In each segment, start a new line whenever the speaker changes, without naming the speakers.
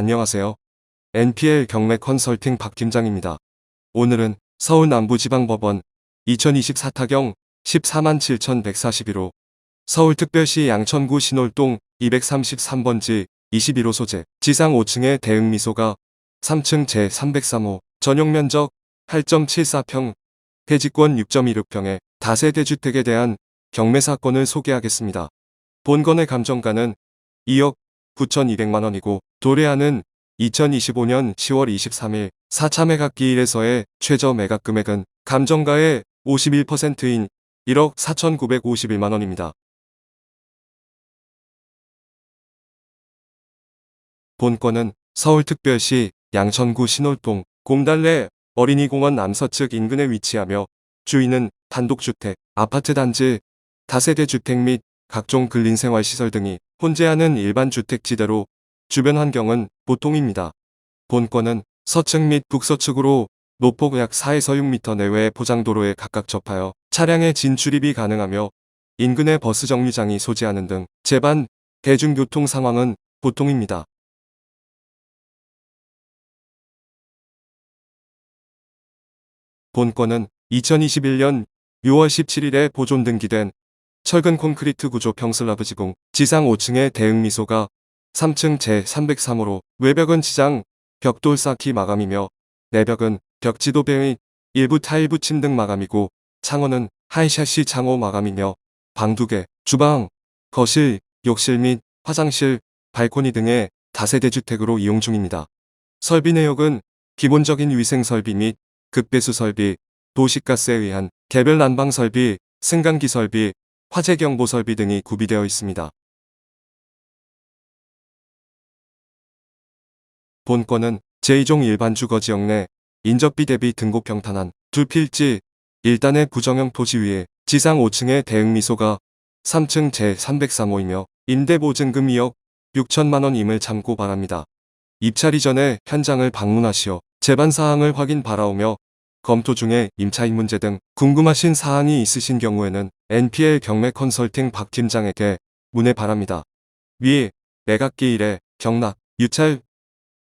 안녕하세요. NPL 경매 컨설팅 박 팀장입니다. 오늘은 서울 남부지방법원 2024 타경 14만 7,141호 서울특별시 양천구 신월동 233번지 21호 소재 지상 5층의 대응미소가 3층 제303호 전용 면적 8.74평 폐지권 6.16평의 다세대 주택에 대한 경매 사건을 소개하겠습니다. 본건의 감정가는 2억 9,200만 원이고 도래하는 2025년 10월 23일 4차 매각기일에서의 최저 매각 금액은 감정가의 51%인 1억 4,951만 원입니다. 본건은 서울특별시 양천구 신월동 곰달래 어린이공원 남서측 인근에 위치하며 주인은 단독주택, 아파트 단지, 다세대 주택 및 각종 근린생활시설 등이 혼재하는 일반 주택지대로 주변 환경은 보통입니다. 본건은 서측 및 북서측으로 노폭 약 4에서 6m 내외의 포장도로에 각각 접하여 차량의 진출입이 가능하며 인근의 버스 정류장이 소지하는 등 제반 대중교통 상황은 보통입니다. 본건은 2021년 6월 17일에 보존 등기된 철근 콘크리트 구조 평슬라브 지붕 지상 5층의 대응 미소가 3층 제303호로 외벽은 지장 벽돌 쌓기 마감이며 내벽은 벽지도 배의 일부 타일 붙임 등 마감이고 창호는 하이샤시 창호 마감이며 방 2개, 주방, 거실, 욕실 및 화장실, 발코니 등의 다세대 주택으로 이용 중입니다. 설비 내역은 기본적인 위생 설비 및 급배수 설비, 도시가스에 의한 개별 난방 설비, 승강기 설비, 화재 경보 설비 등이 구비되어 있습니다. 본건은 제2종 일반 주거 지역 내 인접비 대비 등고 평탄한 두 필지 1단의 구정형 토지 위에 지상 5층의 대응미소가 3층 제303호이며 임대보증금 2억 6천만 원임을 참고 바랍니다. 입찰 이전에 현장을 방문하시어 제반 사항을 확인 바라오며 검토 중에 임차인 문제 등 궁금하신 사항이 있으신 경우에는 NPL 경매 컨설팅 박 팀장에게 문의 바랍니다. 위 매각기 일에 경락, 유찰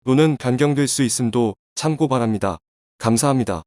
또는 변경될 수 있음도 참고 바랍니다. 감사합니다.